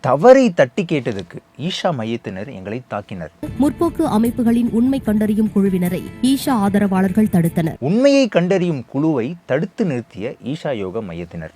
தவறை தட்டி கேட்டதுக்கு ஈஷா மையத்தினர் எங்களை தாக்கினர். முற்போக்கு அமைப்புகளின் உண்மை கண்டறியும் குழுவினரை ஈஷா ஆதரவாளர்கள் தடுத்தனர். உண்மையை கண்டறியும் குழுவை தடுத்து நிறுத்திய ஈஷா யோக மையத்தினர்.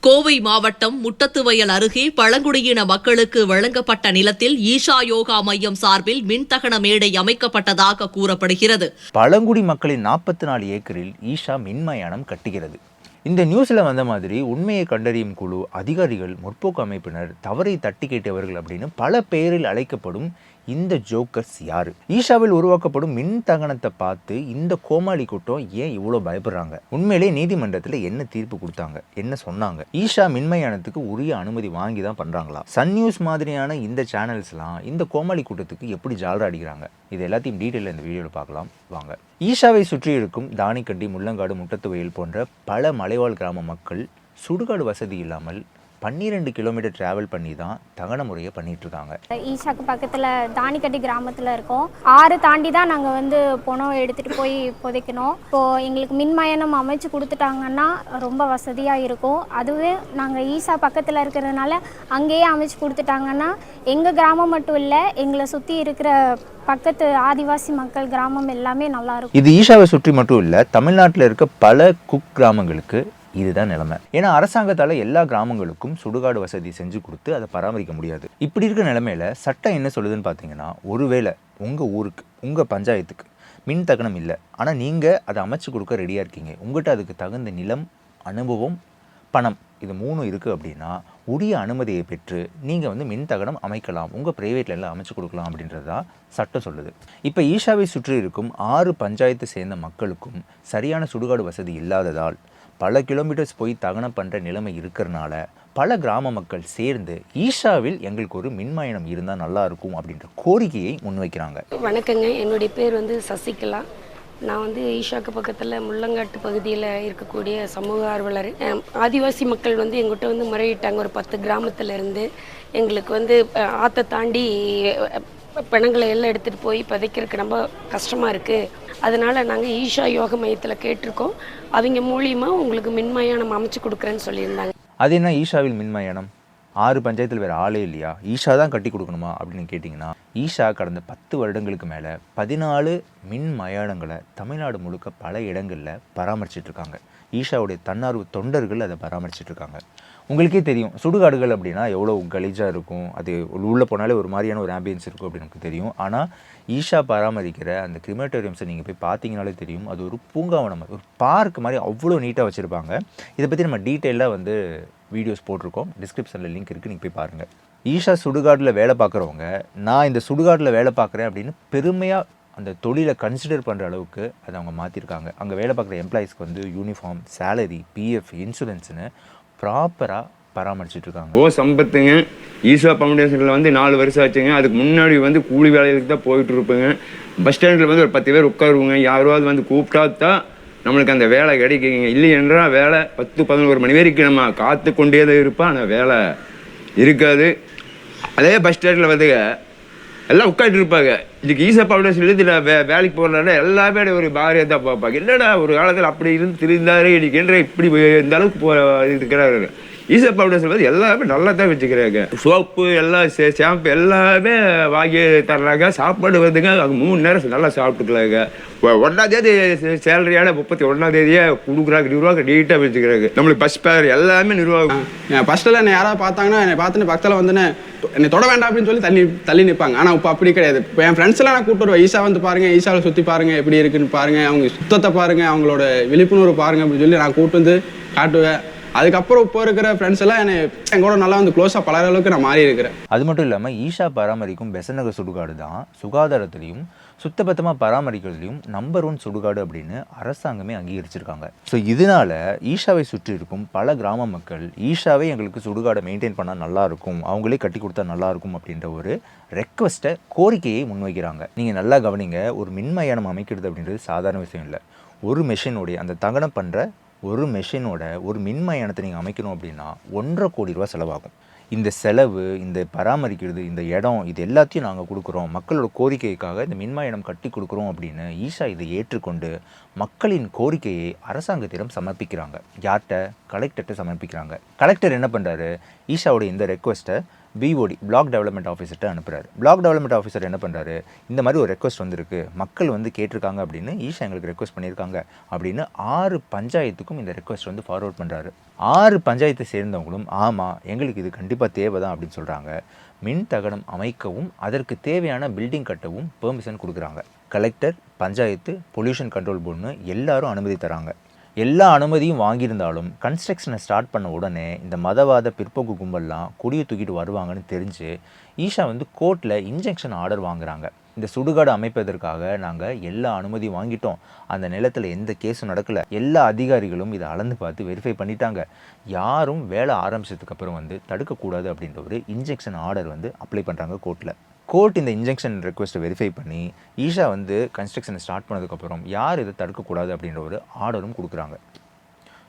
கோவை மாவட்டம் முட்டத்துவயல் அருகே பழங்குடியின மக்களுக்கு வழங்கப்பட்ட நிலத்தில் ஈஷா யோகா மையம் சார்பில் மின்தகன மேடை அமைக்கப்பட்டதாக கூறப்படுகிறது. பழங்குடி மக்களின் நாற்பத்தி நாலு ஏக்கரில் ஈஷா மின்மயானம் கட்டுகிறது. இந்த நியூஸில் வந்த மாதிரி உண்மையை கண்டறியும் குழு அதிகாரிகள் முற்போக்கு அமைப்பினர் தவறை தட்டி கேட்டவர்கள் அப்படின்னு பல பெயரில் அழைக்கப்படும் இந்த ஜோக்கர்ஸ் யாரு? ஈஷாவில் உருவாக்கப்படும் மின் தகனத்தை பார்த்து இந்த கோமாளி கூட்டம் ஏன் இவ்வளோ பயப்படுறாங்க? உண்மையிலே நீதிமன்றத்தில் என்ன தீர்ப்பு கொடுத்தாங்க? என்ன சொன்னாங்க? ஈஷா மின்மயானத்துக்கு உரிய அனுமதி வாங்கி தான் பண்றாங்களா? சன் நியூஸ் மாதிரியான இந்த சேனல்ஸ்லாம் இந்த கோமாளி கூட்டத்துக்கு எப்படி ஜாலரா அடிக்கிறாங்க? இது எல்லாத்தையும் டீட்டெயிலில் இந்த வீடியோவில் பார்க்கலாம். வாங்க. ஈஷாவை சுற்றி இருக்கும் தானிக்கண்டி முள்ளங்காடு முட்டத்துவயல் போன்ற பல மலைவாழ் கிராம மக்கள் சுடுகாடு வசதி இல்லாமல் பன்னிரெண்டு கிலோமீட்டர் டிராவல் பண்ணி தான் தகன முறையை பண்ணிட்டு இருக்காங்க ஈஷாக்கு பக்கத்தில் தானிக்கட்டி கிராமத்தில் இருக்கோம். ஆறு தாண்டி தான் நாங்கள் வந்து பணம் எடுத்துகிட்டு போய் புதைக்கணும். இப்போது எங்களுக்கு மின்மயனம் அமைச்சு கொடுத்துட்டாங்கன்னா ரொம்ப வசதியாக இருக்கும். அதுவே நாங்கள் ஈஷா பக்கத்தில் இருக்கிறதுனால அங்கேயே அமைச்சு கொடுத்துட்டாங்கன்னா எங்கள் கிராமம் மட்டும் இல்லை எங்களை சுற்றி இருக்கிற பக்கத்து ஆதிவாசி மக்கள் கிராமம் எல்லாமே நல்லா இருக்கும். இது ஈஷாவை சுற்றி மட்டும் இல்லை தமிழ்நாட்டில் இருக்க பல குக் கிராமங்களுக்கு இதுதான் நிலைமை. ஏன்னா அரசாங்கத்தால் எல்லா கிராமங்களுக்கும் சுடுகாடு வசதி செஞ்சு கொடுத்து அதை பராமரிக்க முடியாது. இப்படி இருக்கிற நிலமையில சட்டம் என்ன சொல்லுதுன்னு பார்த்தீங்கன்னா ஒருவேளை உங்கள் ஊருக்கு உங்கள் பஞ்சாயத்துக்கு மின் தகனம் இல்லை ஆனால் நீங்கள் அதை அமைச்சு கொடுக்க ரெடியாக இருக்கீங்க. உங்கள்கிட்ட அதுக்கு தகுந்த நிலம் அனுபவம் பணம் இது மூணும் இருக்குது அப்படின்னா உரிய அனுமதியை பெற்று நீங்கள் வந்து மின் தகனம் அமைக்கலாம். உங்கள் ப்ரைவேட்டில் எல்லாம் அமைச்சு கொடுக்கலாம் அப்படின்றது தான் சட்டம் சொல்லுது. இப்போ ஈஷாவை சுற்றி இருக்கும் ஆறு பஞ்சாயத்தை சேர்ந்த மக்களுக்கும் சரியான சுடுகாடு வசதி இல்லாததால் பல கிலோமீட்டர்ஸ் போய் தகனம் பண்ணுற நிலைமை இருக்கிறனால பல கிராம மக்கள் சேர்ந்து ஈஷாவில் எங்களுக்கு ஒரு மின்மயனம் இருந்தால் நல்லா இருக்கும் அப்படின்ற கோரிக்கையை முன்வைக்கிறாங்க. வணக்கங்க. என்னுடைய பேர் வந்து சசிகலா. நான் வந்து ஈஷாக்கு பக்கத்தில் முள்ளங்காட்டு பகுதியில் இருக்கக்கூடிய சமூக ஆர்வலர். ஆதிவாசி மக்கள் வந்து எங்கிட்ட வந்து முறையிட்டாங்க. ஒரு பத்து கிராமத்துலேருந்து எங்களுக்கு வந்து ஆற்றை தாண்டி பிணங்களை எல்லாம் எடுத்துகிட்டு போய் புதைக்கிறதுக்கு ரொம்ப கஷ்டமாக இருக்குது அதனால் நாங்கள் ஈஷா யோக மையத்தில் கேட்டிருக்கோம். அவங்க மூலியமாக உங்களுக்கு மின்மயானம் அமைச்சு கொடுக்குறேன்னு சொல்லியிருந்தாங்க. அது என்ன ஈஷாவில் மின்மயானம்? ஆறு பஞ்சாயத்தில் வேறு ஆளே இல்லையா? ஈஷா தான் கட்டி கொடுக்கணுமா அப்படின்னு கேட்டிங்கன்னா ஈஷா கடந்த பத்து வருடங்களுக்கு மேலே பதினாலு மின் மயானங்களை தமிழ்நாடு முழுக்க பல இடங்களில் பராமரிச்சிட்ருக்காங்க ஈஷாவுடைய தன்னார்வ தொண்டர்கள் அதை பராமரிச்சிட்ருக்காங்க உங்களுக்கே தெரியும். சுடுகாடுகள் அப்படின்னா எவ்வளோ கலீஜாக இருக்கும். அது உள்ளே போனாலே ஒரு மாதிரியான ஒரு ஆம்பியன்ஸ் இருக்கும் அப்படின்னு எனக்கு தெரியும். ஆனால் ஈஷா பராமரிக்கிற அந்த கிரிமேட்டோரியம்ஸை நீங்கள் போய் பார்த்தீங்கனாலே தெரியும். அது ஒரு பூங்காவனம் ஒரு பார்க் மாதிரி அவ்வளோ நீட்டாக வச்சுருப்பாங்க. இதை பற்றி நம்ம டீட்டெயிலாக வந்து வீடியோஸ் போட்டிருக்கோம். டிஸ்கிரிப்ஷனில் லிங்க் இருக்குது நீங்கள் போய் பாருங்கள் ஈஷா சுடுகாட்டில் வேலை பார்க்குறவங்க நான் இந்த சுடுகாட்டில் வேலை பார்க்குறேன் அப்படின்னு பெருமையாக அந்த தொழிலை கன்சிடர் பண்ணுற அளவுக்கு அதை அவங்க மாற்றிருக்காங்க அங்கே வேலை பார்க்குற எம்ப்ளாயீஸ்க்கு வந்து யூனிஃபார்ம் சேலரி பிஎஃப் இன்சூரன்ஸ்னு ப்ராப்பராக பராமரிச்சுட்டு இருக்காங்க ஓ சம்பத்துங்க. ஈஸ்வா ஃபவுண்டேஷனில் வந்து நாலு வருஷம் ஆச்சுங்க. அதுக்கு முன்னாடி வந்து கூலி வேலைகளுக்கு தான் போயிட்டு இருப்பேங்க பஸ் ஸ்டாண்டில் வந்து ஒரு பத்து பேர் உட்காருவோங்க. யாராவது வந்து கூப்பிட்டா தான் நம்மளுக்கு அந்த வேலை கிடைக்குங்க. இல்லை என்றால் வேலை பத்து பதினோரு மணி வரைக்கும் நம்ம காத்து கொண்டே தான் இருப்போம். ஆனால் வேலை இருக்காது. அதே பஸ் ஸ்டாண்டில் வந்துங்க எல்லாம் உட்காந்துட்டு இருப்பாங்க இதுக்கு அப்படின்னு சொல்லி நான் வே வேலைக்கு போகிறனால எல்லாமே ஒரு பாரியாக தான் பார்ப்பாங்க. என்னடா ஒரு காலத்தில் அப்படி இருந்து திருந்தாரு இன்னைக்கு என்ற இப்படி இந்த அளவுக்கு போ இருக்கிறாரு ஈசா ஃபவுண்டேஷன் வந்து எல்லாமே நல்லா தான் வச்சுக்கிறாங்க. சோப்பு எல்லாம் ஷாம்பு எல்லாமே வாங்கி தர்றாங்க. சாப்பாடு வந்துங்க அவங்க மூணு நேரம் நல்லா சாப்பிட்டுக்கலாங்க. ஒன்றாந்தேதி தேதி சேலரியான முப்பத்தி ஒன்றாம் தேதியே கொடுக்குறாங்க நிர்வாகம் நீட்டாக வச்சுக்கிறாங்க. நம்மளுக்கு பஸ் பேர் எல்லாமே நிர்வாகம். ஃபஸ்ட்டில் என்னை யாராவது பார்த்தாங்கன்னா என்னை பார்த்துட்டு பக்கத்தில் வந்துன்னு என்னை தொட வேண்டாம் அப்படின்னு சொல்லி தள்ளி தள்ளி நிற்பாங்க ஆனால் இப்போ அப்படி கிடையாது. இப்போ என் ஃப்ரெண்ட்ஸ்லாம் நான் கூப்பிட்டு வருவேன். ஈஷா வந்து பாருங்கள் ஈஷாவில் சுற்றி பாருங்கள் எப்படி இருக்குன்னு பாருங்கள் அவங்க சுத்தத்தை பாருங்கள் அவங்களோட விழிப்புணர்வு பாருங்கள் அப்படின்னு சொல்லி நான் கூப்பிட்டு வந்து காட்டுவேன். அதுக்கப்புறம் இப்போ இருக்கிற ஃப்ரெண்ட்ஸ் எல்லாம் என்னை என் கூட நல்லா வந்து க்ளோஸாக பழகிற அளவுக்கு நான் மாறி இருக்கிறேன். அது மட்டும் இல்லாமல் ஈஷா பராமரிக்கும் பெசநகர் சுடுகாடு தான் சுகாதாரத்திலையும் சுத்தபத்தமாக பராமரிக்கிறதுலையும் நம்பர் ஒன் சுடுகாடு அப்படின்னு அரசாங்கமே அங்கீகரிச்சிருக்காங்க. ஸோ இதனால ஈஷாவை சுற்றி இருக்கும் பல கிராம மக்கள் ஈஷாவே எங்களுக்கு சுடுகாடை மெயின்டைன் பண்ணால் நல்லா இருக்கும் அவங்களே கட்டி கொடுத்தா நல்லா இருக்கும் அப்படின்ற ஒரு ரெக்வஸ்ட்டை கோரிக்கையை முன்வைக்கிறாங்க. நீங்கள் நல்லா கவனிங்க ஒரு மின்மயானம் அமைக்கிறது அப்படின்றது சாதாரண விஷயம் இல்லை. ஒரு மெஷினுடைய அந்த தகனம் பண்ணுற ஒரு மெஷினோட ஒரு மின்மயானத்தை நீங்கள் அமைக்கணும் அப்படின்னா ஒன்றரை கோடி ரூபா செலவாகும். இந்த செலவு இந்த பராமரிக்கிறது இந்த இடம் இது எல்லாத்தையும் நாங்கள் கொடுக்குறோம். மக்களோட கோரிக்கைக்காக இந்த மின்மயானம் கட்டி கொடுக்குறோம் அப்படின்னு ஈஷா இதை ஏற்றுக்கொண்டு மக்களின் கோரிக்கையை அரசாங்கத்திடம் சமர்ப்பிக்கிறாங்க. யார்கிட்ட? கலெக்டர்கிட்ட சமர்ப்பிக்கிறாங்க. கலெக்டர் என்ன பண்ணுறாரு ஈஷாவோட இந்த ரெக்வஸ்ட்டை பிஓடி பிளாக் டெவலப்மெண்ட் ஆஃபீஸர்கிட்ட அனுப்புறாரு. பிளாக் டெவலப்மெண்ட் ஆஃபீஸர் என்ன பண்ணுறாரு இந்த மாதிரி ஒரு ரெக்வஸ்ட் வந்திருக்கு. மக்கள் வந்து கேட்டிருக்காங்க அப்படின்னு ஈஷா எங்களுக்கு ரெக்வஸ்ட் பண்ணியிருக்காங்க அப்படின்னு ஆறு பஞ்சாயத்துக்கும் இந்த ரெக்வஸ்ட் வந்து ஃபார்வர்ட் பண்ணுறாரு ஆறு பஞ்சாயத்தை சேர்ந்தவங்களும் ஆமாம் எங்களுக்கு இது கண்டிப்பாக தேவை தான் அப்படின்னு சொல்கிறாங்க மின் தகனம் அமைக்கவும் அதற்கு தேவையான பில்டிங் கட்டவும் பெர்மிஷன் கொடுக்குறாங்க. கலெக்டர் பஞ்சாயத்து பொல்யூஷன் கண்ட்ரோல் போர்டுன்னு எல்லாரும் அனுமதி தராங்க. எல்லா அனுமதியும் வாங்கியிருந்தாலும் கன்ஸ்ட்ரக்ஷனை ஸ்டார்ட் பண்ண உடனே இந்த மதவாத பிற்போக்கு கும்பல்லாம் கொடியை தூக்கிட்டு வருவாங்கன்னு தெரிஞ்சு ஈஷா வந்து கோர்ட்டில் இன்ஜெக்ஷன் ஆர்டர் வாங்குறாங்க. இந்த சுடுகாடு அமைப்பதற்காக நாங்கள் எல்லா அனுமதியும் வாங்கிட்டோம். அந்த நிலத்தில் எந்த கேஸும் நடக்கலை. எல்லா அதிகாரிகளும் இதை அளந்து பார்த்து வெரிஃபை பண்ணிட்டாங்க. யாரும் வேலை ஆரம்பித்ததுக்கப்புறம் வந்து தடுக்கக்கூடாது அப்படின்ற ஒரு இன்ஜெக்ஷன் ஆர்டர் வந்து அப்ளை பண்ணுறாங்க கோர்ட்டில் கோர்ட் இந்த இன்ஜெக்ஷன் ரெக்வஸ்ட்டை வெரிஃபை பண்ணி ஈஷா வந்து கன்ஸ்ட்ரக்ஷனை ஸ்டார்ட் பண்ணதுக்கப்புறம் யார் இதை தடுக்கக்கூடாது அப்படின்ற ஒரு ஆர்டரும் கொடுக்குறாங்க.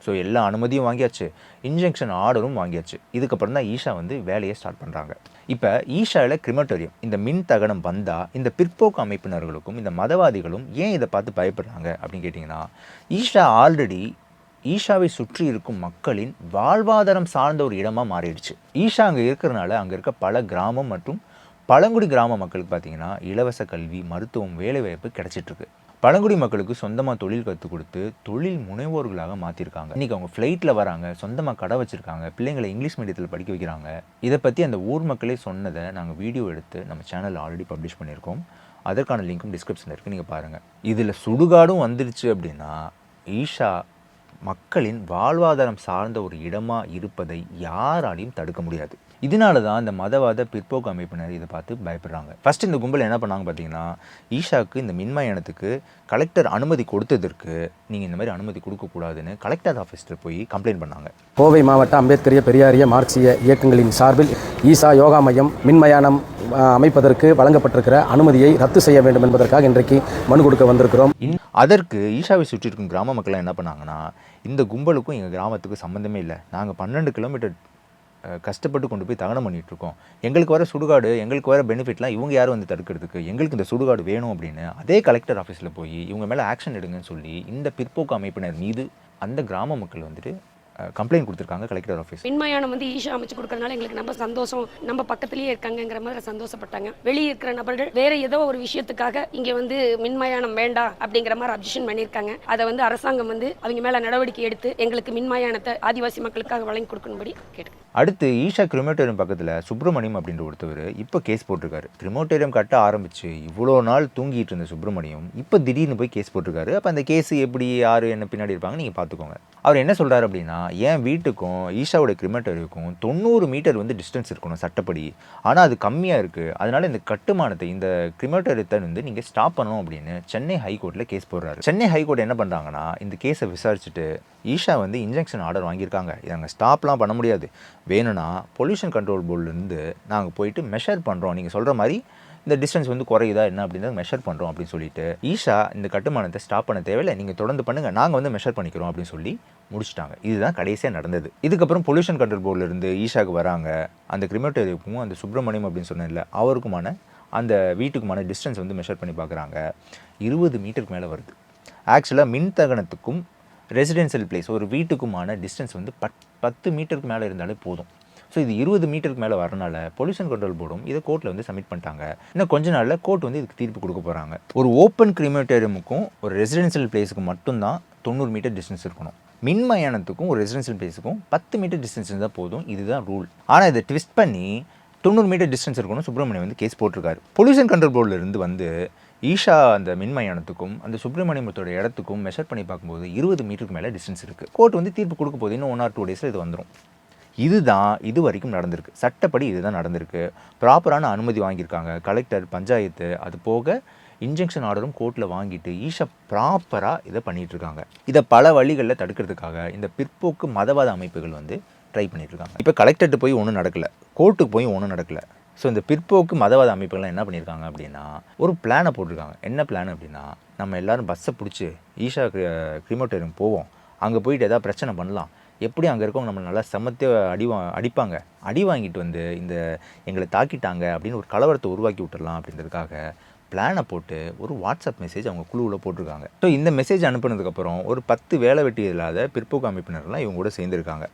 ஸோ எல்லா அனுமதியும் வாங்கியாச்சு. இன்ஜெக்ஷன் ஆர்டரும் வாங்கியாச்சு. இதுக்கப்புறம் தான் ஈஷா வந்து வேலையை ஸ்டார்ட் பண்ணுறாங்க இப்போ ஈஷாவில் கிரிமட்டோரியம் இந்த மின் தகனம் வந்தால் இந்த பிற்போக்கு அமைப்பினர்களுக்கும் இந்த மதவாதிகளும் ஏன் இதை பார்த்து பயப்படுறாங்க அப்படின்னு கேட்டிங்கன்னா ஈஷா ஆல்ரெடி ஈஷாவை சுற்றி இருக்கும் மக்களின் வாழ்வாதாரம் சார்ந்த ஒரு இடமாக மாறிடுச்சு. ஈஷா அங்கே இருக்கிறனால அங்கே இருக்க பல கிராமம் மற்றும் பழங்குடி கிராம மக்களுக்கு பார்த்திங்கன்னா இலவச கல்வி மருத்துவம் வேலைவாய்ப்பு கிடச்சிட்ருக்கு. பழங்குடி மக்களுக்கு சொந்தமாக தொழில் கற்றுக் கொடுத்து தொழில் முனைவோர்களாக மாற்றிருக்காங்க இன்றைக்கி அவங்க ஃப்ளைட்டில் வராங்க சொந்தமாக கடை வச்சுருக்காங்க பிள்ளைங்களை இங்கிலீஷ் மீடியத்தில் படிக்க வைக்கிறாங்க. இதை பற்றி அந்த ஊர் மக்களே சொன்னதை நாங்கள் வீடியோ எடுத்து நம்ம சேனலில் ஆல்ரெடி பப்ளிஷ் பண்ணியிருக்கோம். அதற்கான லிங்க்கும் டிஸ்கிரிப்ஷனில் இருக்குது நீங்கள் பாருங்கள் இதில் சுடுகாடும் வந்துருச்சு அப்படின்னா ஈஷா மக்களின் வாழ்வாதாரம் சார்ந்த ஒரு இடமாக இருப்பதை யாராலையும் தடுக்க முடியாது. இதனால தான் இந்த மதவாத பிற்போக்கு அமைப்பினர் இதை பார்த்து பயப்படுறாங்க. ஃபர்ஸ்ட் இந்த கும்பல் என்ன பண்ணாங்க பார்த்தீங்கன்னா ஈஷாவுக்கு இந்த மின்மயானத்துக்கு கலெக்டர் அனுமதி கொடுத்ததற்கு நீங்கள் இந்த மாதிரி அனுமதி கொடுக்கக்கூடாதுன்னு கலெக்டர் ஆஃபீஸில் போய் கம்ப்ளைண்ட் பண்ணாங்க. கோவை மாவட்ட அம்பேத்கரிய பெரியாரிய மார்க்சிய இயக்கங்களின் சார்பில் ஈசா யோகா மையம் மின்மயானம் அமைப்பதற்கு வழங்கப்பட்டிருக்கிற அனுமதியை ரத்து செய்ய வேண்டும் என்பதற்காக இன்றைக்கு மனு கொடுக்க வந்திருக்கிறோம். அதற்கு ஈஷாவை சுற்றி இருக்கும் கிராம மக்கள்லாம் என்ன பண்ணாங்கன்னா இந்த கும்பலுக்கும் எங்கள் கிராமத்துக்கும் சம்மந்தமே இல்லை. நாங்கள் பன்னெண்டு கிலோமீட்டர் கஷ்டப்பட்டு கொண்டு போய் தகனம் பண்ணிகிட்ருக்கோம் இருக்கோம் எங்களுக்கு வர சுடுகாடு எங்களுக்கு வர பெனிஃபிட்லாம் இவங்க யாரும் வந்து தடுக்கிறதுக்கு? எங்களுக்கு இந்த சுடுகாடு வேணும் அப்படின்னு அதே கலெக்டர் ஆஃபீஸில் போய் இவங்க மேலே ஆக்ஷன் எடுங்கன்னு சொல்லி இந்த பிற்போக்கு அமைப்பினர் மீது அந்த கிராம மக்கள் வந்துட்டு கம்ப்ளைண்ட் கொடுத்துருக்காங்க கலெக்டர் ஆஃபீஸ் மின்மயானம் வந்து ஈஷா அமைச்சு கொடுக்கறதுனால எங்களுக்கு நம்ம சந்தோஷம் நம்ம பக்கத்துலயே இருக்காங்கங்கிற மாதிரி சந்தோஷப்பட்டாங்க. வெளியே இருக்கிற நபர்கள் வேற ஏதோ ஒரு விஷயத்துக்காக இங்க வந்து மின்மயானம் வேண்டாம் அப்படிங்கிற மாதிரி அப்ஜெக்ஷன் பண்ணியிருக்காங்க. அதை வந்து அரசாங்கம் வந்து அவங்க மேல நடவடிக்கை எடுத்து எங்களுக்கு மின்மயானத்தை ஆதிவாசி மக்களுக்காக வழங்கி கொடுக்கணும்படி கேட்டு அடுத்து ஈஷா கிரிமோட்டோரியம் பக்கத்தில் சுப்பிரமணியம் அப்படின்ற ஒருத்தவர் இப்போ கேஸ் போட்டிருக்காரு. கிரிமோட்டோரியம் கட்ட ஆரம்பிச்சு இவ்வளோ நாள் தூங்கிட்டு இருந்த சுப்பிரமணியம் இப்போ திடீர்னு போய் கேஸ் போட்டிருக்காரு. அப்போ அந்த கேஸ் எப்படி யார் என்ன பின்னாடி இருப்பாங்க நீங்கள் பார்த்துக்கோங்க அவர் என்ன சொல்கிறாரு அப்படின்னா என் வீட்டுக்கும் ஈஷாவோட கிரிமேட்டரிக்கும் தொண்ணூறு மீட்டர் வந்து டிஸ்டன்ஸ் இருக்கணும் சட்டப்படி. ஆனால் அது கம்மியாக இருக்குது அதனால இந்த கட்டுமானத்தை இந்த கிரிமேட்டரியத்தை வந்து நீங்கள் ஸ்டாப் பண்ணணும் அப்படின்னு சென்னை ஹைகோர்ட்டில் கேஸ் போடுறாரு. சென்னை ஹைகோர்ட் என்ன பண்ணுறாங்கன்னா இந்த கேஸை விசாரிச்சுட்டு ஈஷா வந்து இன்ஜெக்ஷன் ஆர்டர் வாங்கியிருக்காங்க. இதை நாங்கள் ஸ்டாப்லாம் பண்ண முடியாது. வேணும்னா பொல்யூஷன் கண்ட்ரோல் போர்டுலேருந்து நாங்கள் போயிட்டு மெஷர் பண்ணுறோம் நீங்கள் சொல்கிற மாதிரி இந்த டிஸ்டன்ஸ் வந்து குறையுதா என்ன அப்படின்றத மெஷர் பண்ணுறோம் அப்படின்னு சொல்லிட்டு ஈஷா இந்த கட்டுமானத்தை ஸ்டாப் பண்ண தேவையில்லை. நீங்கள் தொடர்ந்து பண்ணுங்கள் நாங்கள் வந்து மெஷர் பண்ணிக்கிறோம் அப்படின்னு சொல்லி முடிச்சிட்டாங்க. இதுதான் கடைசியாக நடந்தது. இதுக்கப்புறம் பொல்யூஷன் கண்ட்ரோல் போர்டிலிருந்து ஈஷாக்கு வராங்க. அந்த கிரிமேட்டரிக்கும் அந்த சுப்பிரமணியம் அப்படின்னு சொன்னதில்ல அவருக்குமான அந்த வீட்டுக்குமான டிஸ்டன்ஸ் வந்து மெஷர் பண்ணி பார்க்குறாங்க இருபது மீட்டருக்கு மேலே வருது. ஆக்சுவலாக மின் தகனத்துக்கும் ரெசிடென்சியல் பிளேஸ் ஒரு வீட்டுக்குமான டிஸ்டன்ஸ் வந்து பத் பத்து மீட்டருக்கு மேலே இருந்தாலே போதும். ஸோ இது இருபது மீட்டருக்கு மேலே வரனால பொல்யூஷன் கண்ட்ரோல் போர்டும் இதை கோர்ட்டில் வந்து சப்மிட் பண்ணிட்டாங்க. இன்னும் கொஞ்ச நாளில் கோர்ட் வந்து இதுக்கு தீர்ப்பு கொடுக்க போகிறாங்க ஒரு ஓப்பன் கிரிமேட்டோரியமுக்கும் ஒரு ரெசிடென்சியல் பிளேஸுக்கு மட்டும்தான் தொண்ணூறு மீட்டர் டிஸ்டன்ஸ் இருக்கணும். மின்மயானத்துக்கும் ஒரு ரெசிடென்சியல் பிளேஸுக்கும் பத்து மீட்டர் டிஸ்டன்ஸ் இருந்தால் போதும். இதுதான் ரூல் ஆனால் இதை ட்விஸ்ட் பண்ணி தொண்ணூறு மீட்டர் டிஸ்டன்ஸ் இருக்கணும் சுப்பிரமணியம் வந்து கேஸ் போட்டிருக்காரு. பொல்யூஷன் கண்ட்ரோல் போர்டிலிருந்து வந்து ஈஷா அந்த மின்மயானத்துக்கும் அந்த சுப்பிரமணியத்தோட இடத்துக்கும் மெஷர் பண்ணி பார்க்கும்போது இருபது மீட்டருக்கு மேலே டிஸ்டன்ஸ் இருக்குது கோர்ட் வந்து தீர்ப்பு கொடுக்க போது இன்னும் ஒன் ஆர் டூ டேஸில் இது வந்துடும் இதுதான் இது வரைக்கும் நடந்திருக்கு. சட்டப்படி இதுதான் நடந்திருக்கு. ப்ராப்பரான அனுமதி வாங்கியிருக்காங்க. கலெக்டர் பஞ்சாயத்து அது போக இன்ஜெக்ஷன் ஆர்டரும் கோர்ட்டில் வாங்கிட்டு ஈஷா ப்ராப்பராக இதை பண்ணிகிட்ருக்காங்க இருக்காங்க இதை பல வழிகளில் தடுக்கிறதுக்காக இந்த பிற்போக்கு மதவாத அமைப்புகள் வந்து ட்ரை பண்ணிட்டு இருக்காங்க இப்போ கலெக்டர்கிட்ட போய் ஒன்றும் நடக்கல. கோர்ட்டுக்கு போய் ஒன்றும் நடக்கல. ஸோ இந்த பிற்போக்கு மதவாத அமைப்புகள்லாம் என்ன பண்ணியிருக்காங்க அப்படின்னா ஒரு பிளானை போட்டிருக்காங்க. என்ன பிளான் அப்படின்னா நம்ம எல்லாரும் பஸ்ஸை பிடிச்சி ஈஷா கிரிமோட்டோரியம் போவோம். அங்கே போயிட்டு எதாவது பிரச்சனை பண்ணலாம். எப்படி அங்கே இருக்கவங்க நம்மளை நல்லா சமத்த அடி வா அடிப்பாங்க? அடி வாங்கிட்டு வந்து இந்த எங்களை தாக்கிட்டாங்க அப்படின்னு ஒரு கலவரத்தை உருவாக்கி விட்டுடலாம் அப்படின்றதுக்காக பிளானை போட்டு ஒரு வாட்ஸ்அப் மெசேஜ் அவங்க குழுவில் போட்டிருக்காங்க. ஸோ இந்த மெசேஜ் அனுப்புனதுக்கப்புறம் ஒரு பத்து வேலை வெட்டி இல்லாத பிற்போக்கு அமைப்பினர்லாம் இவங்க கூட சேர்ந்துருக்காங்க.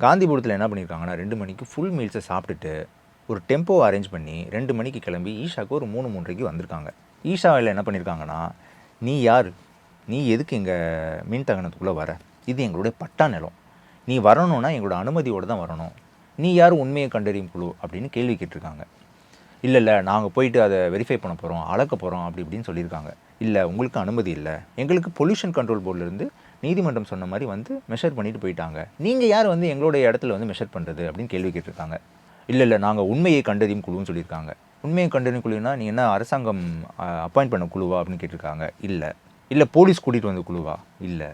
காந்திபுரத்தில் என்ன பண்ணியிருக்காங்கன்னா ரெண்டு மணிக்கு ஃபுல் மீல்ஸை சாப்பிட்டுட்டு ஒரு டெம்போ அரேஞ்ச் பண்ணி ரெண்டு மணிக்கு கிளம்பி ஈஷாவுக்கு ஒரு மூணு மூன்றைக்கு வந்திருக்காங்க. ஈஷாவில் என்ன பண்ணியிருக்காங்கன்னா நீ யார்? நீ எதுக்கு எங்கள் மின் தகனத்துக்குள்ளே வர? இது எங்களுடைய பட்டா நிலம். நீ வரணும்னா எங்களோட அனுமதியோடு தான் வரணும். நீ யார் உண்மையை கண்டறியும் குழு? அப்படின்னு கேள்வி கேட்டிருக்காங்க. இல்லை இல்லை நாங்கள் போயிட்டு அதை வெரிஃபை பண்ண போகிறோம் அளக்க போகிறோம் அப்படி இப்படின்னு சொல்லியிருக்காங்க. இல்லை உங்களுக்கு அனுமதி இல்லை. எங்களுக்கு பொல்யூஷன் கண்ட்ரோல் போர்டிலேருந்து நீதிமன்றம் சொன்ன மாதிரி வந்து மெஷர் பண்ணிட்டு போயிட்டாங்க. நீங்கள் யார் வந்து எங்களுடைய இடத்துல வந்து மெஷர் பண்ணுறது அப்படின்னு கேள்வி கேட்டிருக்காங்க. இல்லை இல்லை நாங்கள் உண்மையை கண்டறியும் குழுன்னு சொல்லியிருக்காங்க. உண்மையை கண்டறியும் குழுனா நீ என்ன அரசாங்கம் அப்பாயிண்ட் பண்ண குழுவா அப்படின்னு கேட்டிருக்காங்க? இல்லை. இல்லை போலீஸ் கூட்டிகிட்டு வந்த குழுவா? இல்லை.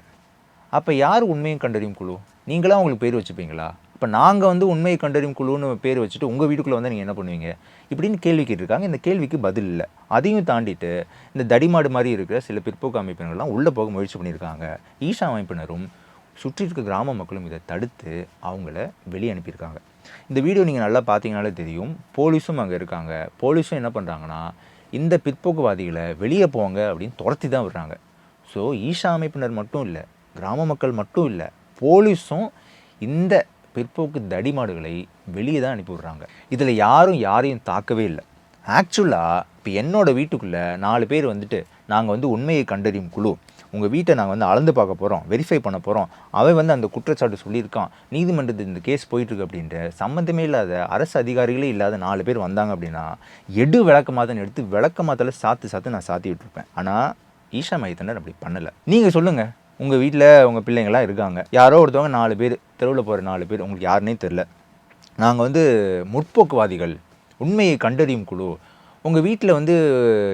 அப்போ யார் உண்மையை கண்டறியும் குழு? நீங்களாக உங்களுக்கு பேர் வச்சுப்பீங்களா? இப்போ நாங்கள் வந்து உண்மையை கண்டறியும் குழுன்னு பேர் வச்சுட்டு உங்கள் வீட்டுக்குள்ளே வந்து நீங்கள் என்ன பண்ணுவீங்க? இப்படின்னு கேள்வி கேட்டிருக்காங்க. இந்த கேள்விக்கு பதில் இல்லை. அதையும் தாண்டிட்டு இந்த தடிமாடு மாதிரி இருக்கிற சில பிற்போக்கு அமைப்பினர்கள்லாம் உள்ளே போக முயற்சி பண்ணியிருக்காங்க. ஈஷா அமைப்பினரும் சுற்றி இருக்க கிராம மக்களும் இதை தடுத்து அவங்கள வெளியே அனுப்பியிருக்காங்க. இந்த வீடியோ நீங்கள் நல்லா பார்த்தீங்கனாலே தெரியும். போலீஸும் அங்கே இருக்காங்க. போலீஸும் என்ன பண்ணுறாங்கன்னா இந்த பிற்போக்குவாதிகளை வெளியே போங்க அப்படின்னு துரத்தி தான் விடுறாங்க. ஸோ ஈஷா அமைப்பினர் மட்டும் இல்லை கிராம மக்கள் மட்டும் இல்லை போலீஸும் இந்த பிற்போக்கு தடிமாடுகளை வெளியே தான் அனுப்பி விடுறாங்க. இதில் யாரும் யாரையும் தாக்கவே இல்லை. ஆக்சுவலாக இப்போ என்னோடய வீட்டுக்குள்ளே நாலு பேர் வந்துட்டு நாங்கள் வந்து உண்மையை கண்டறியும் குழு. உங்கள் வீட்டை நாங்கள் வந்து அளந்து பார்க்க போகிறோம் வெரிஃபை பண்ண போகிறோம் அவன் வந்து அந்த குற்றச்சாட்டு சொல்லியிருக்கான். நீதிமன்றத்தில் இந்த கேஸ் போயிட்டுருக்கு அப்படின்ட்டு சம்மந்தமே இல்லாத அரசு அதிகாரிகளே இல்லாத நாலு பேர் வந்தாங்க அப்படின்னா எடு விளக்கமாதன் எடுத்து விளக்கமாத்தில் சாத்து சாத்து நான் சாத்தி விட்டுருப்பேன் ஆனால் ஈஷா மைத்தனர் அப்படி பண்ணலை. நீங்கள் சொல்லுங்கள் உங்கள் வீட்டில் உங்கள் பிள்ளைங்களாம் இருக்காங்க. யாரோ ஒருத்தவங்க நாலு பேர் தெருவில் போகிற நாலு பேர் உங்களுக்கு யாருன்னே தெரில நாங்கள் வந்து முற்போக்குவாதிகள் உண்மையை கண்டறியும் குழு உங்கள் வீட்டில் வந்து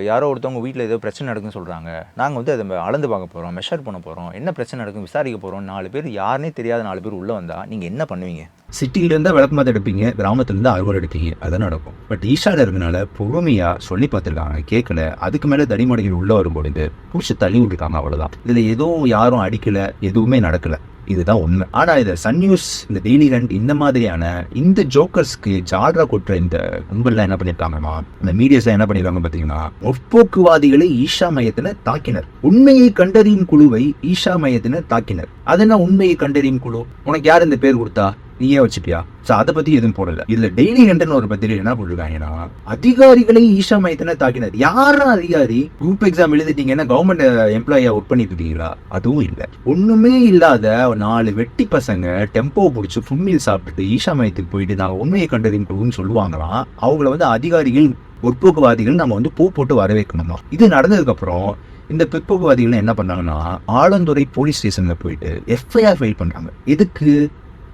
யாரோ ஒருத்தவங்க வீட்டில் ஏதோ பிரச்சனை நடக்குன்னு சொல்கிறாங்க நாங்கள் வந்து அதை அளந்து பார்க்க போகிறோம் மெஷர் பண்ண போகிறோம் என்ன பிரச்சனை நடக்கும் விசாரிக்க போகிறோம் நாலு பேர் யாருனே தெரியாத நாலு பேர் உள்ளே வந்தால் நீங்கள் என்ன பண்ணுவீங்க? சிட்டில விளக்கமாக எடுப்பீங்க கிராமத்துலேருந்து அறுவடை எடுப்பீங்க. அதான் நடக்கும். பட் ஈஷாவில் இருக்கனால பொறுமையாக சொல்லி பார்த்துருக்காங்க கேட்கல அதுக்கு மேலே தடிமடைகள் உள்ளே வரும்பொழுது பூச்சி தள்ளி விட்டுருக்காங்க அவ்வளோதான் இதில் எதுவும் யாரும் அடிக்கலை எதுவுமே நடக்கலை. இதுதான் உண்மை. ஆனா இந்த சன் நியூஸ் இந்த டெய்லி ரண்ட் இந்த மாதிரியான இந்த ஜோக்கர்ஸ்க்கு ஜால்ரா கொட்டுற இந்த கும்பல்லாம் என்ன பண்ணியிருக்காங்கம்மா இந்த மீடியாஸ் என்ன பண்ணிருக்காங்க பாத்தீங்கன்னா முற்போக்குவாதிகளை ஈஷா மையத்துல தாக்கினர். உண்மையை கண்டறியும் குழுவை ஈஷா மையத்தினர் தாக்கினர். அது என்ன உண்மையை கண்டறியும் குழு? உனக்கு யார் இந்த பேர் கொடுத்தா? நீயே வச்சுட்டியா சோ அதை பத்தி எதுவும் போடல. இதுல டெய்லி ஹண்டன் ஒரு பத்திரிகை என்ன போட்டிருக்காங்கன்னா அதிகாரிகளை ஈஷா மையத்தின தாக்கினார் யாரா அதிகாரி? குரூப் எக்ஸாம் எழுதிட்டீங்கன்னா கவர்மெண்ட் எம்ப்ளாயியா ஒர்க் பண்ணிட்டு அதுவும் இல்ல. ஒண்ணுமே இல்லாத நாலு வெட்டி பசங்க டெம்போ பிடிச்சி ஃபும்மில் சாப்பிட்டு ஈஷா மையத்துக்கு போயிட்டு நான் உண்மையை கண்டறியும் குழுன்னு சொல்லுவாங்களாம் அவங்கள வந்து அதிகாரிகள் முற்போக்குவாதிகள் நம்ம வந்து பூ போட்டு வரவேற்கணுமா? இது நடந்ததுக்கு அப்புறம் இந்த பிற்போக்குவாதிகள் என்ன பண்ணாங்கன்னா ஆலந்துறை போலீஸ் ஸ்டேஷன்ல போயிட்டு எஃப்ஐஆர் ஃபைல் பண்றாங்க. எதுக்கு?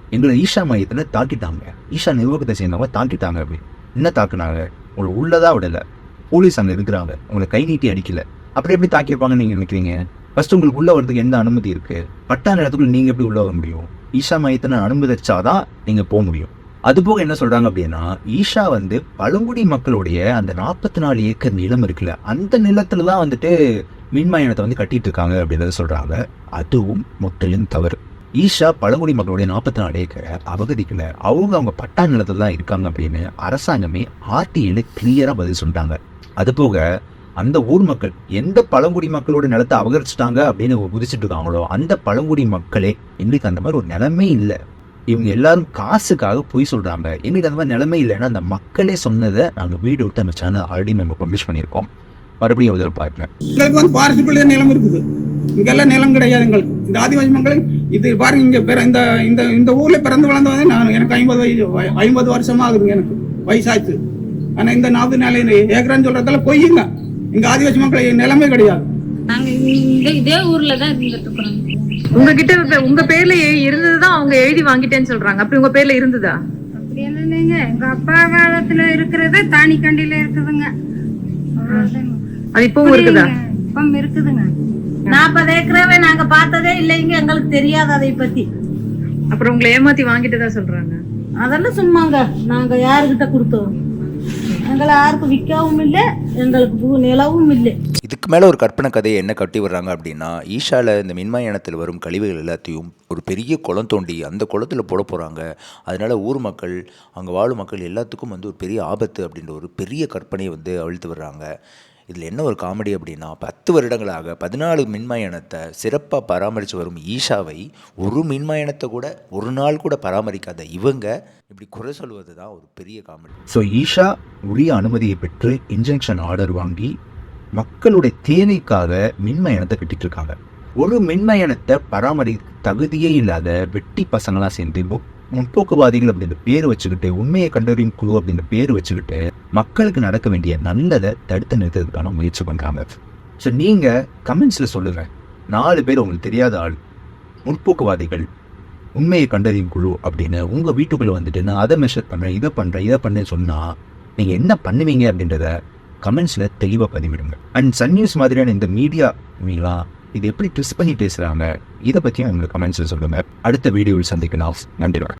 எங்களை ஈஷா மையத்தில் தாக்கிட்டாங்க. ஈஷா நிர்வாகத்தை சேர்ந்தவங்க தாக்கிட்டாங்க அப்படி. என்ன தாக்குனாங்க? உங்களை உள்ளதாக விடலை. போலீஸ் அங்கே இருக்கிறாங்க. உங்களை கை நீட்டி அடிக்கல. அப்படி எப்படி தாக்கியிருப்பாங்கன்னு நீங்கள் நினைக்கிறீங்க? ஃபர்ஸ்ட் உங்களுக்கு உள்ள வரதுக்கு எந்த அனுமதி இருக்கு? பட்டா நேரத்துக்குள்ள நீங்கள் எப்படி உள்ள வர முடியும்? ஈஷா மையத்தை அனுமதிச்சாதான் நீங்கள் போக முடியும். அதுபோக என்ன சொல்றாங்க அப்படின்னா ஈஷா வந்து பழங்குடி மக்களுடைய அந்த நாற்பத்தி நாலு ஏக்கர் நிலம் இருக்குல்ல அந்த நிலத்துல தான் வந்துட்டு மின்மயானத்தை வந்து கட்டிட்டு இருக்காங்க அப்படின்றத சொல்றாங்க. அதுவும் முற்றிலும் தவறு. ஈஷா பழங்குடி மக்களுடைய நாற்பத்தி நாலு ஏக்கரை அபகதிக்கல அவங்க அவங்க பட்டா நிலத்துல தான் இருக்காங்க அப்படின்னு அரசாங்கமே ஆர்டிஐல கிளியரா பதில் சொல்லிட்டாங்க. அது போக அந்த ஊர் மக்கள் எந்த பழங்குடி மக்களோட நிலத்தை அபகரிச்சிட்டாங்க அப்படின்னு குதிச்சுட்டு இருக்காங்களோ அந்த பழங்குடி மக்களே எங்களுக்கு அந்த மாதிரி ஒரு நிலைமை இல்லை. இவங்க எல்லாரும் காசுக்காக பொய் சொல்றாங்க. எங்களுக்கு அந்த மாதிரி நிலைமை இல்லைன்னா அந்த மக்களே சொன்னதை நாங்கள் வீடு விட்டு அந்த சேனல் ஆல்ரெடி நம்ம பப்ளிஷ் பண்ணியிருக்கோம். மறுபடியும் ஒரு பார்ப்பேன். நிலம் இருக்குது. இங்கெல்லாம் நிலம் கிடையாது எங்களுக்கு இந்த ஆதிவாசி மக்கள் இது பாருங்க இங்க பிற இந்த இந்த இந்த ஊர்ல பிறந்து வளர்ந்து வந்து நான் எனக்கு ஐம்பது வயசு ஐம்பது வருஷமா ஆகுதுங்க எனக்கு வயசாச்சு. ஆனா இந்த நாற்பது நிலை ஏக்கரான்னு சொல்றதால பொய்யுங்க. இங்க ஆதிவாசி மக்கள் நிலமே கிடையாது. நாங்க இந்த இதே ஊர்ல தான் இருந்துட்டு இருக்கிறோம். உங்ககிட்ட உங்க பேர்ல இருந்ததுதான் அவங்க எழுதி வாங்கிட்டேன்னு சொல்றாங்க. அப்படி உங்க பேர்ல இருந்ததா? அப்படி இல்லைங்க. எங்க அப்பா காலத்துல இருக்கிறது தானிக்கண்டியில இருக்குதுங்க. அது இப்பவும் இருக்குதா? இப்பம் இருக்குதுங்க. நாற்பது ஏக்கராவே நாங்க பார்த்ததே இல்லைங்க எங்களுக்கு தெரியாது அதை பத்தி. அப்புறம் உங்களை ஏமாத்தி வாங்கிட்டதா சொல்றாங்க? அதெல்லாம் சும்மாங்க. நாங்க யாருக்கிட்ட கொடுத்தோம்? எங்களை யாருக்கும் விற்கவும் இல்லை எங்களுக்கு நிலவும் இல்லை. இதுக்கு மேலே ஒரு கற்பனை கதையை என்ன கட்டி வர்றாங்க அப்படின்னா ஈஷாவில் இந்த மின்மயானத்தில் வரும் கழிவுகள் எல்லாத்தையும் ஒரு பெரிய குளம் தோண்டி அந்த குளத்தில் போட போகிறாங்க அதனால் ஊர் மக்கள் அங்கே வாழும் மக்கள் எல்லாத்துக்கும் வந்து ஒரு பெரிய ஆபத்து அப்படின்ற ஒரு பெரிய கற்பனையை வந்து அவிழ்த்து வர்றாங்க இதில் என்ன ஒரு காமெடி அப்படின்னா பத்து வருடங்களாக பதினாலு மின்மயானத்தை சிறப்பாக பராமரித்து வரும் ஈஷாவை ஒரு மின்மயானத்தை கூட ஒரு நாள் கூட பராமரிக்காத இவங்க இப்படி குறை சொல்வது தான் ஒரு பெரிய காமெடி. ஸோ ஈஷா உரிய அனுமதியை பெற்று இன்ஜெக்ஷன் ஆர்டர் வாங்கி மக்களுடைய தேவைக்காக மின்மயணத்தை கட்டிட்டு இருக்காங்க. ஒரு மின்மயணத்தை பராமரி தகுதியே இல்லாத வெட்டி பசங்களாக சேர்ந்து முற்போக்குவாதிகள் அப்படின்ற பேர் வச்சுக்கிட்டு உண்மையை கண்டறியும் குழு அப்படின்ற பேர் வச்சுக்கிட்டு மக்களுக்கு நடக்க வேண்டிய நல்லதை தடுத்து நிறுத்துறதுக்கான முயற்சி பண்ணுறாங்க ஸோ நீங்கள் கமெண்ட்ஸில் சொல்லுங்க. நாலு பேர் உங்களுக்கு தெரியாத ஆள். முற்போக்குவாதிகள் உண்மையை கண்டறியும் குழு அப்படின்னு உங்கள் வீட்டுக்குள்ளே வந்துட்டு நான் அதை மெஷர் பண்ணுறேன் இதை பண்ணுறேன் இதை பண்ணேன்னு சொன்னால் நீங்கள் என்ன பண்ணுவீங்க? அப்படின்றத கமெண்ட்ஸில் தெளிவாக பதிவிடுங்க. அண்ட் சன் நியூஸ் மாதிரியான இந்த மீடியா மீலாம் இது எப்படி ட்விஸ்ட் பண்ணி பேசுகிறாங்க இதை பற்றியும் எங்களுக்கு கமெண்ட்ஸில் சொல்லுங்கள் அடுத்த வீடியோவில் சந்திக்கலாம். நன்றி வணக்கம்.